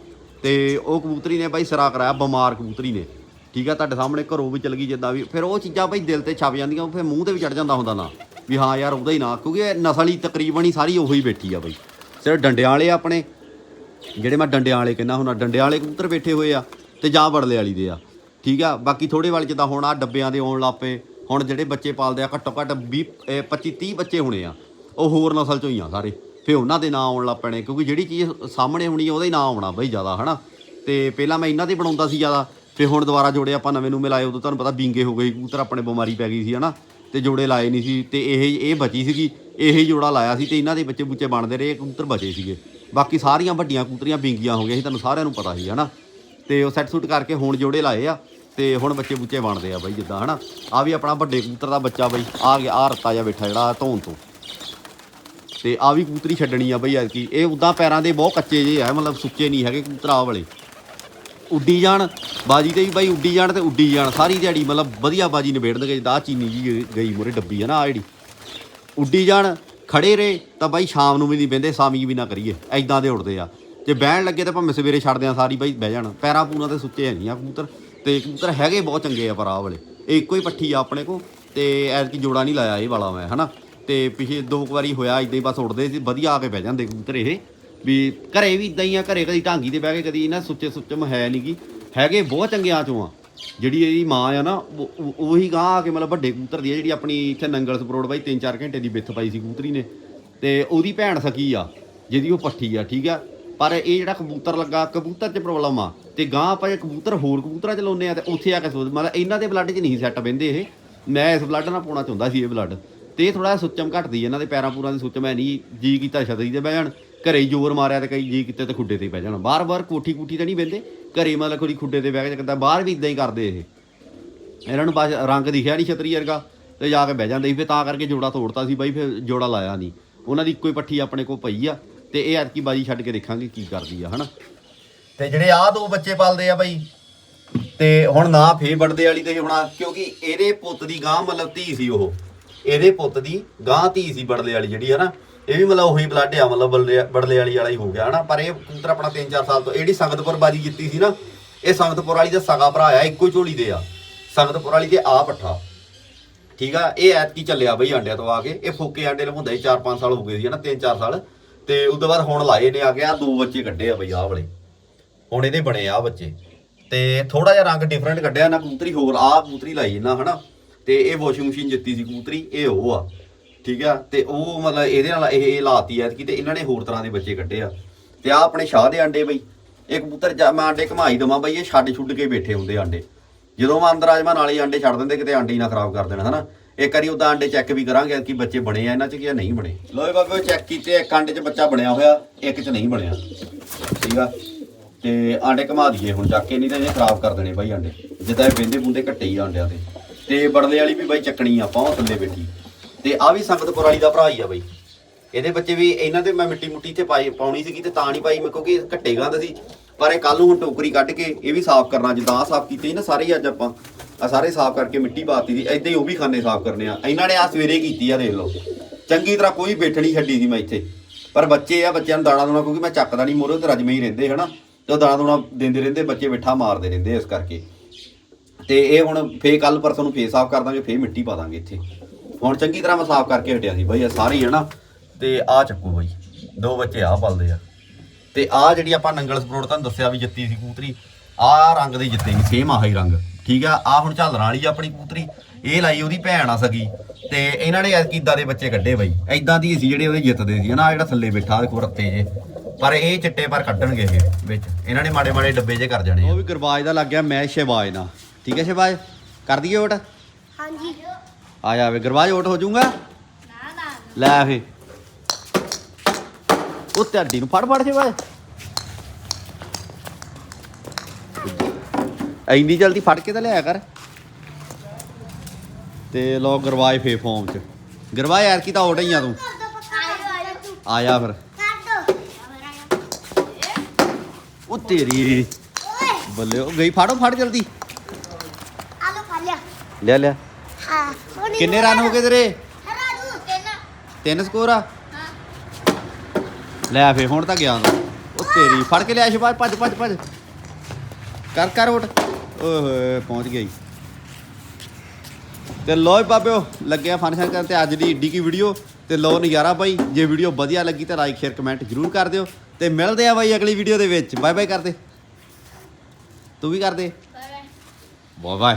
ਤੇ ਉਹ ਕਬੂਤਰੀ ਨੇ ਬਾਈ ਸਿਰਾ ਕਰਾਇਆ, ਬਿਮਾਰ ਕਬੂਤਰੀ ਨੇ। ਠੀਕ ਆ, ਤੁਹਾਡੇ ਸਾਹਮਣੇ ਘਰੋਂ ਵੀ ਚਲ ਗਈ ਜਿੱਦਾਂ ਵੀ। ਫਿਰ ਉਹ ਚੀਜ਼ਾਂ ਬਾਈ ਦਿਲ ਤੇ ਛਪ ਜਾਂਦੀਆਂ ਉਹ ਫਿਰ ਮੂੰਹ ਤੇ ਵੀ ਚੜ ਜਾਂਦਾ ਹੁੰਦਾ ਨਾ। ਵੀ ਹਾਂ ਯਾਰ, ਉਹਦਾ ਹੀ ਨਾ, ਕਿਉਂਕਿ ਇਹ ਨਸਲ ਹੀ ਤਕਰੀਬਨ ਹੀ ਸਾਰੀ ਉਹੀ ਬੈਠੀ ਆ ਬਈ ਸਿਰ ਡੰਡਿਆਂ ਵਾਲੇ ਆਪਣੇ। ਜਿਹੜੇ ਮੈਂ ਡੰਡਿਆਂ ਵਾਲੇ ਕਹਿੰਦਾ ਹੁਣ ਡੰਡਿਆਂ ਵਾਲੇ ਕਬੂਤਰ ਬੈਠੇ ਹੋਏ ਆ ਤੇ ਜਾਂ ਬੜਲੇ ਵਾਲੀ ਦੇ ਆ। ਠੀਕ ਆ, ਬਾਕੀ ਥੋੜੇ ਵਾਲੇ ਜਿੱਦਾਂ ਹੁਣ ਆ ਡੱਬਿਆਂ ਦੇ ਆਉਣ ਲੱਪੇ ਹੁਣ ਜਿਹੜੇ ਬੱਚੇ ਪਾਲਦੇ ਆ, ਘੱਟੋ ਘੱਟ 20 ਅਹ 25 30 ਬੱਚੇ ਹੋਣੇ ਆ। ਉਹ ਹੋਰ ਨਸਲ ਚੋਂ ਹੀ ਆ ਸਾਰੇ। ਫੇ ਉਹਨਾਂ ਦੇ ਨਾਂ ਆਉਣ ਲੱਗ ਪੈਣੇ, ਕਿਉਂਕਿ ਜਿਹੜੀ ਚੀਜ਼ ਸਾਹਮਣੇ ਹੋਣੀ ਉਹਦਾ ਹੀ ਨਾਂ ਆਉਣਾ ਬਈ ਜ਼ਿਆਦਾ, ਹਨਾ। ਤੇ ਪਹਿਲਾਂ ਮੈਂ ਇਹਨਾਂ ਦੇ ਬਣਾਉਂਦਾ ਸੀ ਜ਼ਿਆਦਾ। ਫੇ ਹੁਣ ਦੁਬਾਰਾ ਜੋੜੇ ਆਪਾਂ ਨਵੇਂ ਨੂੰ ਮਿਲਾਏ, ਉਦੋਂ ਤੁਹਾਨੂੰ ਪਤਾ ਬਿੰਗੇ ਹੋ ਗਏ, ਕਬੂਤਰ ਆਪਣੇ ਬਿਮਾਰੀ ਪੈ ਗਈ ਸੀ, ਹਨਾ? ਤੇ ਜੋੜੇ ਲਾਏ ਨਹੀਂ ਸੀ, ਤੇ ਇਹ ਇਹ ਬਚੀ ਸੀਗੀ, ਇਹ ਹੀ ਜੋੜਾ ਲਾਇਆ ਸੀ ਤੇ ਇਹਨਾਂ ਦੇ ਬੱਚੇ ਬੁੱਚੇ ਬਣਦੇ ਰਹੇ ਕਬੂਤਰ ਬਚੇ ਸੀਗੇ। ਬਾਕੀ ਸਾਰੀਆਂ ਵੱਡੀਆਂ ਕਬੂਤਰੀਆਂ ਬਿੰਗੀਆਂ ਹੋ ਗਈਆਂ ਸੀ, ਤੁਹਾਨੂੰ ਸਾਰਿਆਂ ਨੂੰ ਪਤਾ ਸੀ, ਹਨਾ? ਤੇ ਉਹ ਸੈੱਟ ਸੂਟ ਕਰਕੇ ਹੁਣ ਜੋੜੇ ਲਾਏ ਆ, ਤੇ ਹੁਣ ਬੱਚੇ ਬੁੱਚੇ ਬਣਦੇ ਆ ਬਾਈ ਜਿੱਦਾਂ, ਹਨਾ? ਆ ਵੀ ਆਪਣਾ ਵੱਡੇ ਕਬੂਤਰ ਦਾ ਬੱਚਾ ਬਾਈ, ਆ ਗਿਆ ਆ ਰੱਤਾ ਜਿਹਾ ਬੈਠਾ ਜਿਹੜਾ ਧੌਣ ਤੋਂ। ਤੇ ਆ ਵੀ ਕਬੂਤਰੀ ਛੱਡਣੀ ਆ ਬਈ ਐਤਕੀ। ਇਹ ਉਦਾਂ ਪੈਰਾਂ ਦੇ ਬਹੁਤ ਕੱਚੇ ਜੇ ਆ ਮਤਲਬ ਸੁੱਚੇ ਨਹੀਂ ਹੈਗੇ ਕਬੂਤਰ ਆਹ ਵਾਲੇ। ਉੱਡੀ ਜਾਣ, ਬਾਜੀ ਤੇ ਵੀ ਬਾਈ ਉੱਡੀ ਜਾਣ ਤੇ ਉੱਡੀ ਜਾਣ, ਸਾਰੀ ਦਿਹਾੜੀ ਮਤਲਬ ਵਧੀਆ ਬਾਜੀ ਨਿਬੇੜਨਗੇ ਜਿੱਦਾਂ ਆਹ ਚੀਨੀ ਜੀ ਗਈ ਮੂਰੇ ਡੱਬੀ ਆ ਨਾ ਆ ਜਿਹੜੀ। ਉੱਡੀ ਜਾਣ, ਖੜੇ ਰਹੇ, ਤਾਂ ਬਾਈ ਸ਼ਾਮ ਨੂੰ ਵੀ ਨਹੀਂ ਬਹਿੰਦੇ, ਸਾਮੀ ਵੀ ਨਾ ਕਰੀਏ ਐਦਾਂ ਦੇ ਉੜਦੇ ਆ। ਜੇ ਬਹਿਣ ਲੱਗੇ ਤਾਂ ਭਾਵੇਂ ਸਵੇਰੇ ਛੱਡਦੇ ਆ ਸਾਰੀ ਬਾਈ ਬਹਿ ਜਾਣ। ਪੈਰਾਂ ਪੂਰਾਂ ਤੇ ਸੁੱਚੇ ਨਹੀਂ ਆ ਕਬੂਤਰ, ਤੇ ਕਬੂਤਰ ਹੈਗੇ ਬਹੁਤ ਚੰਗੇ ਆ ਪਰ ਆਹ ਵਾਲੇ। ਇਹ ਇੱਕੋ ਹੀ ਪੱਠੀ ਆ ਆਪਣੇ ਕੋ ਤੇ ਐਤਕੀ ਜੋੜਾ ਨਹੀਂ ਲਾਇਆ ਇਹ ਵਾਲਾ ਮੈਂ, ਹਨਾ? ਤੇ ਪਿਛੇ ਦੋ ਕੁ ਵਾਰੀ ਹੋਇਆ ਇਦਾਂ ਹੀ ਬਸ ਉੜਦੇ ਸੀ, ਵਧੀਆ ਆ ਕੇ ਬਹਿ ਜਾਂਦੇ ਕਬੂਤਰ ਇਹ। ਵੀ ਘਰੇ ਵੀ ਇਦਾਂ ਹੀ ਆ, ਘਰੇ ਕਦੀ ਢਾਂਗੀ ਤੇ ਬਹਿ ਕੇ ਕਦੀ ਨਾ ਸੁੱਚੇ ਸੁੱਚਮ ਹੈ ਨਹੀਂਗੀ ਹੈਗੇ ਬਹੁਤ ਚੰਗੇ ਆ ਚੋਂ ਆ। ਜਿਹੜੀ ਇਹਦੀ ਮਾਂ ਆ ਨਾ, ਉਹ- ਉਹ- ਉਹੀ ਗਾਂ ਆ ਕੇ ਮਤਲਬ ਵੱਡੇ ਕਬੂਤਰ ਦੀ ਆ, ਜਿਹੜੀ ਆਪਣੀ ਇੱਥੇ ਨੰਗਲ ਸਪਰੋੜ ਬਾਈ 3-4 ਘੰਟੇ ਦੀ ਬਿੱਥ ਪਾਈ ਸੀ ਕਬੂਤਰੀ ਨੇ। ਤੇ ਉਹਦੀ ਭੈਣ ਸਕੀ ਆ, ਜਿਹਦੀ ਉਹ ਪੱਠੀ ਆ, ਠੀਕ ਆ? ਪਰ ਇਹ ਜਿਹੜਾ ਕਬੂਤਰ ਲੱਗਾ, ਕਬੂਤਰ 'ਚ ਪ੍ਰੋਬਲਮ ਆ। ਤੇ ਗਾਂ ਆਪਾਂ ਜੇ ਕਬੂਤਰ ਹੋਰ ਕਬੂਤਰਾਂ 'ਚ ਲਾਉਂਦੇ ਆ, ਤੇ ਉੱਥੇ ਆ ਕੇ ਸੋਚ, ਮਤਲਬ ਇਹਨਾਂ ਦੇ ਬਲੱਡ 'ਚ ਨਹੀਂ ਸੈੱਟ ਬਹਿੰਦੇ ਇਹ। ਮੈਂ ਇਸ ਬਲੱਡ ਨਾਲ ਪਾਉਣਾ ਚਾਹੁੰਦਾ ਸੀ ਇਹ ਬਲੱਡ ਤੇ ਇਹ ਥੋੜਾ ਸੁੱਚਮ ਘਟਦੀ ਇਹਨਾਂ ਦੇ ਪੈਰਾਂ ਪੂਰਾਂ ਦੀ ਸੁੱਚਮ ਹੈ ਨਹੀਂ ਜੀ ਕੀਤਾ ਛਤਰੀ ਤੇ ਬਹਿ ਜਾਣ ਘਰੇ ਜ਼ੋਰ ਮਾਰਿਆ ਤੇ ਕਈ ਜੀ ਕਿਤੇ ਤੇ ਖੁੱਡੇ ਤੇ ਬਹਿ ਜਾਣਾ। ਬਾਰ-ਬਾਰ ਕੋਠੀ ਕੁੱਠੀ ਤੇ ਨਹੀਂ ਬਹਿੰਦੇ? ਘਰੇ ਮਤਲਬ ਕੋਈ ਖੁੱਡੇ ਤੇ ਬਹਿ ਕੇ ਕਹਿੰਦਾ ਬਾਹਰ ਵੀ ਇਦਾਂ ਹੀ ਕਰਦੇ ਇਹ। ਇਹਨਾਂ ਨੂੰ ਬਸ ਰੰਗ ਦਿਖਿਆ ਨਹੀਂ ਛਤਰੀ ਵਰਗਾ ਤੇ ਜਾ ਕੇ ਬਹਿ ਜਾਂਦੇ ਸੀ। ਫਿਰ ਤਾਂ ਕਰਕੇ ਜੋੜਾ ਤੋੜਤਾ ਸੀ ਬਾਈ, ਫਿਰ ਜੋੜਾ ਲਾਇਆ ਨਹੀਂ ਉਹਨਾਂ ਦੀ ਇੱਕੋ ਹੀ ਪੱਠੀ ਆਪਣੇ ਕੋਲ ਪਈ ਆ ਤੇ ਇਹ ਐਤਕੀ ਬਾਜੀ ਛੱਡ ਕੇ ਦੇਖਾਂਗੇ ਕੀ ਕਰਦੀ ਆ, ਹਨਾ? ਤੇ ਜਿਹੜੇ ਆ ਦੋ ਬੱਚੇ ਪਾਲਦੇ ਆ ਬਾਈ, ਤੇ ਹੁਣ ਨਾ ਫੇਰ ਵੱਡਦੇ ਵਾਲੀ ਤੇ ਹੁਣ ਕਿਉਂਕਿ ਇਹਦੇ ਪੁੱਤ ਦੀ ਗਾਂ ਮਤਲਬ ਧੀ ਸੀ ਉਹ। ਇਹਦੇ ਪੁੱਤ ਦੀ ਗਾਂ ਧੀ ਸੀ ਬੜਲੇ ਵਾਲੀ ਜਿਹੜੀ ਹੈ ਨਾ ਇਹ ਵੀ ਮਤਲਬ ਉਹੀ ਬਲੱਡ ਆ, ਮਤਲਬ ਬੜਲੇ ਬੜਲੇ ਵਾਲੀ ਵਾਲਾ ਹੀ ਹੋ ਗਿਆ, ਹਨਾ? ਪਰ ਇਹ ਕਬੂਤਰ ਆਪਣਾ 3-4 ਸਾਲ ਤੋਂ, ਇਹ ਜਿਹੜੀ ਸੰਗਤਪੁਰ ਬਾਜੀ ਜਿੱਤੀ ਸੀ ਨਾ, ਇਹ ਸੰਗਤਪੁਰ ਵਾਲੀ ਦਾ ਸਗਾ ਭਰਾ ਆ, ਇੱਕੋ ਝੋਲੀ ਦੇ ਆ। ਸੰਗਤਪੁਰ ਵਾਲੀ ਤੇ ਆ ਪੱਠਾ। ਠੀਕ ਆ? ਇਹ ਐਤਕੀ ਚੱਲਿਆ ਬਈ ਆਂਡਿਆਂ ਤੋਂ ਆ ਕੇ, ਇਹ ਫੋਕੇ ਆਂਡੇ ਲਵਾਉਂਦਾ ਹੀ 4-5 ਸਾਲ ਹੋ ਗਏ ਸੀ, ਹਨਾ? 3-4 ਸਾਲ। ਤੇ ਉਸ ਤੋਂ ਬਾਅਦ ਹੁਣ ਲਾਏ ਨੇ ਆ ਕੇ ਗਿਆ ਦੋ ਬੱਚੇ ਕੱਢੇ ਆ ਬਈ, ਆਹ ਵਾਲੇ। ਹੁਣ ਇਹਦੇ ਬਣੇ ਆ ਬੱਚੇ। ਤੇ ਥੋੜਾ ਜਿਹਾ ਰੰਗ ਡਿਫਰੈਂਟ ਕੱਢਿਆ ਨਾ ਕਬੂਤਰੀ, ਹੋਰ ਆ ਕਬੂਤਰੀ ਲਾਈ ਇਹਨਾਂ, ਹਨਾ? ਤੇ ਇਹ ਵਾਸ਼ਿੰਗ ਮਸ਼ੀਨ ਜਿੱਤੀ ਸੀ ਕਬੂਤਰੀ, ਇਹ ਉਹ ਆ। ਠੀਕ ਆ? ਤੇ ਉਹ ਮਤਲਬ ਇਹਦੇ ਨਾਲ ਇਹ ਇਹ ਲਾਤੀ ਐ ਕਿ ਤੇ ਇਹਨਾਂ ਨੇ ਹੋਰ ਤਰ੍ਹਾਂ ਦੇ ਬੱਚੇ ਕੱਢੇ ਆ। ਤੇ ਆ ਆਪਣੇ ਸ਼ਾਹ ਦੇ ਆਂਡੇ ਬਈ। ਇਹ ਕਬੂਤਰ ਜਾਂ ਮੈਂ ਆਂਡੇ ਘਮਾਈ ਦਵਾਂ ਬਈ, ਇਹ ਛੱਡ ਛੁੱਡ ਕੇ ਬੈਠੇ ਹੁੰਦੇ ਆਂਡੇ। ਜਦੋਂ ਮੈਂ ਅੰਦਰ ਆਜਮਾ ਨਾਲੇ ਆਂਡੇ ਛੱਡ ਦਿੰਦੇ, ਕਿਤੇ ਆਂਡੇ ਹੀ ਨਾ ਖਰਾਬ ਕਰ ਦੇਣ, ਹਨਾ? ਇੱਕ ਵਾਰੀ ਉਦਾਂ ਆਂਡੇ ਚੈੱਕ ਵੀ ਕਰਾਂਗੇ ਕਿ ਬੱਚੇ ਬਣੇ ਆ ਇਹਨਾਂ ਚ ਕਿ ਨਹੀਂ ਬਣੇ। ਲੋਏ ਬਾਬੇ ਚੈੱਕ ਕੀਤੇ, ਇੱਕ ਆਂਡੇ 'ਚ ਬੱਚਾ ਬਣਿਆ ਹੋਇਆ, ਇੱਕ 'ਚ ਨਹੀਂ ਬਣਿਆ। ਠੀਕ ਆ? ਤੇ ਆਂਡੇ ਘਮਾ ਦਈਏ ਹੁਣ, ਚੱਕ ਕੇ ਨਹੀਂ ਤਾਂ ਇਹ ਖਰਾਬ ਕਰ ਦੇਣੇ ਬਾਈ ਆਂਡੇ। ਜਿੱਦਾਂ ਇਹ ਬਿੰਦੇ ਬੁੰਦੇ ਘੱਟੇ ਹੀ ਆਂਡਿਆਂ ਤੇ। ਤੇ ਬੜਲੇ ਵਾਲੀ ਵੀ ਬਾਈ ਚੱਕਣੀ ਆ, ਆਪਾਂ ਉਹ ਥੱਲੇ ਬੈਠੀ। ਤੇ ਆ ਵੀ ਸੰਗਤਪੁਰ ਵਾਲੀ ਦਾ ਭਰਾ ਹੀ ਆ ਬਾਈ। ਇਹਦੇ ਬੱਚੇ ਵੀ ਇਹਨਾਂ ਦੇ ਮੈਂ ਮਿੱਟੀ ਮੁੱਟੀ ਇੱਥੇ ਪਾਈ, ਪਾਉਣੀ ਸੀਗੀ ਤੇ ਤਾਂ ਨਹੀਂ ਪਾਈ ਮੈਂ ਕਿਉਂਕਿ ਘੱਟੇ ਗੰਦ ਸੀ। ਪਰ ਇਹ ਕੱਲ ਨੂੰ ਹੁਣ ਟੋਕਰੀ ਕੱਢ ਕੇ ਇਹ ਵੀ ਸਾਫ਼ ਕਰਨਾ, ਜਿੱਦਾਂ ਸਾਫ਼ ਕੀਤੇ ਸੀ ਨਾ ਸਾਰੇ ਅੱਜ ਆਪਾਂ ਆ ਸਾਰੇ ਸਾਫ਼ ਕਰਕੇ ਮਿੱਟੀ ਪਾਤੀ ਦੀ ਏਦਾਂ ਹੀ ਉਹ ਵੀ ਖਾਨੇ ਸਾਫ਼ ਕਰਨੇ ਆ। ਇਹਨਾਂ ਨੇ ਆ ਸਵੇਰੇ ਕੀਤੀ ਆ, ਦੇਖ ਲਓ। ਚੰਗੀ ਤਰ੍ਹਾਂ ਕੋਈ ਬੈਠਣੀ ਛੱਡੀ ਸੀ ਮੈਂ ਇੱਥੇ। ਪਰ ਬੱਚੇ ਆ, ਬੱਚਿਆਂ ਨੂੰ ਦਾਣਾ ਦੋਣਾ, ਕਿਉਂਕਿ ਮੈਂ ਚੱਕਦਾ ਨਹੀਂ ਮੋਰੇ ਤੇ ਰਜਮੇ ਹੀ ਰਹਿੰਦੇ, ਹਨਾ? ਤੇ ਉਹ ਦਾਣਾ ਦੋਣਾ ਦਿੰਦੇ ਰਹਿੰਦੇ, ਬੱਚੇ ਬਿਠਾ ਮਾਰਦੇ ਰਹਿੰਦੇ ਇਸ ਕਰਕੇ। ਤੇ ਇਹ ਹੁਣ ਫੇਰ ਕੱਲ ਪਰਸੋਂ ਨੂੰ ਫੇਰ ਸਾਫ਼ ਕਰ ਦਾਂਗੇ, ਫੇਰ ਮਿੱਟੀ ਪਾ ਦਾਂਗੇ ਇੱਥੇ। ਹੁਣ ਚੰਗੀ ਤਰ੍ਹਾਂ ਮੈਂ ਸਾਫ਼ ਕਰਕੇ ਹਟਿਆ ਸੀ ਬਈ ਇਹ ਸਾਰੇ ਹੀ ਹਨਾ ਤੇ ਆ ਚੱਕੋ ਬਈ ਦੋ ਬੱਚੇ ਆ ਪਲਦੇ ਆ। ਤੇ ਆ ਜਿਹੜੀ ਆਪਾਂ ਨੰਗਲ ਸਪਰੋਟ ਤੁਹਾਨੂੰ ਦੱਸਿਆ ਵੀ ਜਿੱਤੀ ਸੀ ਕਬੂਤਰੀ ਆ ਰੰਗ ਦੀ ਜਿੱਤੇ ਸੀ ਸੇਮ ਆਹੀ ਰੰਗ। ਠੀਕ ਆ ਆ ਹੁਣ ਝਾਲਰਾਂ ਵਾਲੀ ਆ ਆਪਣੀ ਕਬੂਤਰੀ ਇਹ ਲਾਈ ਉਹਦੀ ਭੈਣ ਆ ਸਗੀ। ਤੇ ਇਹਨਾਂ ਨੇ ਇਦਾਂ ਦੇ ਬੱਚੇ ਕੱਢੇ ਬਈ। ਐਦਾਂ ਦੀ ਸੀ ਜਿਹੜੇ ਉਹਦੇ ਜਿੱਤਦੇ ਸੀ ਆਹ ਜਿਹੜਾ ਥੱਲੇ ਬੈਠਾ ਦੇਖੋ ਰੱਤੇ ਜੇ। ਪਰ ਇਹ ਚਿੱਟੇ ਪਰ ਕੱਢਣਗੇ ਇਹ ਵਿੱਚ। ਇਹਨਾਂ ਨੇ ਮਾੜੇ ਮਾੜੇ ਡੱਬੇ ਜੇ ਕਰ ਜਾਣੇ ਉਹ ਵੀ ਗਰਵਾਜ ਦਾ ਲੱਗ ਗਿਆ ਮੈਚ ਸ਼ਹਿਬਾਜ ਨਾਲ। ਠੀਕ ਹੈ ਸ਼ਹਿਬਾਜ ਕਰ ਦਈਏ ਓਟ ਹਾਂਜੀ। ਆ ਜਾਵੇ ਗਰਵਾਜ ਓਟ ਹੋ ਜਾਊਗਾ? ਨਾ ਨਾ ਲੈ ਫੇ। ਉਹ ਤੁਹਾਡੀ ਨੂੰ ਫੜ ਫੜ ਕੇ ਬਾਏ ਐਨੀ ਜਲਦੀ ਫੜ ਕੇ ਤਾਂ ਲਿਆ ਕਰ। ਤੇ ਲੋ ਗਰਵਾਏ ਫੇ ਫੋਮ ਚ। ਗਰਵਾਏ ਯਾਰ ਕੀ ਤਾਂ ਆਉਟ ਹੀ ਆ ਤੂੰ। ਆ ਜਾ ਫਿਰ। ਉਹ ਤੇਰੀ ਓਏ ਬੱਲੇ ਉਹ ਗਈ। ਫੜੋ ਫੜ ਜਲਦੀ। ਆਲੂ ਖਾ ਲਿਆ। ਲਿਆ ਲਿਆ। ਹਾਂ ਹੁਣ ਕਿੰਨੇ ਰਨ ਹੋ ਗਏ ਤੇਰੇ? ਹਰਾ ਤੇਨਾ ਤਿੰਨ ਸਕੋਰ ਆ? ਹਾਂ ਲੈ ਫੇ ਹੁਣ ਤਾਂ ਗਿਆ ਉਹ ਤੇਰੀ ਫੜ ਕੇ ਲਿਆ ਸ਼ਬਾਜ ਭੱਜ ਭੱਜ ਭੱਜ। ਕਰ ਕਰ ਓਟ ਓਏ ਹੋਏ ਪਹੁੰਚ ਗਈ ਤੇ ਲੋ ਬਾਬਿਓ ਲੱਗਿਆ ਫੰਕਸ਼ਨ ਕਰਨ ਤੇ ਅੱਜ ਦੀ ਈਡੀ ਕੀ ਵੀਡੀਓ ਤੇ ਲੋ ਨਜ਼ਾਰਾ ਬਾਈ ਜੇ ਵੀਡੀਓ ਵਧੀਆ ਲੱਗੀ ਤਾਂ ਲਾਈਕ ਸ਼ੇਅਰ ਕਮੈਂਟ ਜਰੂਰ ਕਰ ਦਿਓ। ਤੇ ਮਿਲਦੇ ਆ ਬਾਈ ਅਗਲੀ ਵੀਡੀਓ ਦੇ ਵਿੱਚ। ਬਾਏ ਬਾਏ ਕਰਦੇ। ਤੂੰ ਵੀ ਕਰਦੇ। Bye bye bye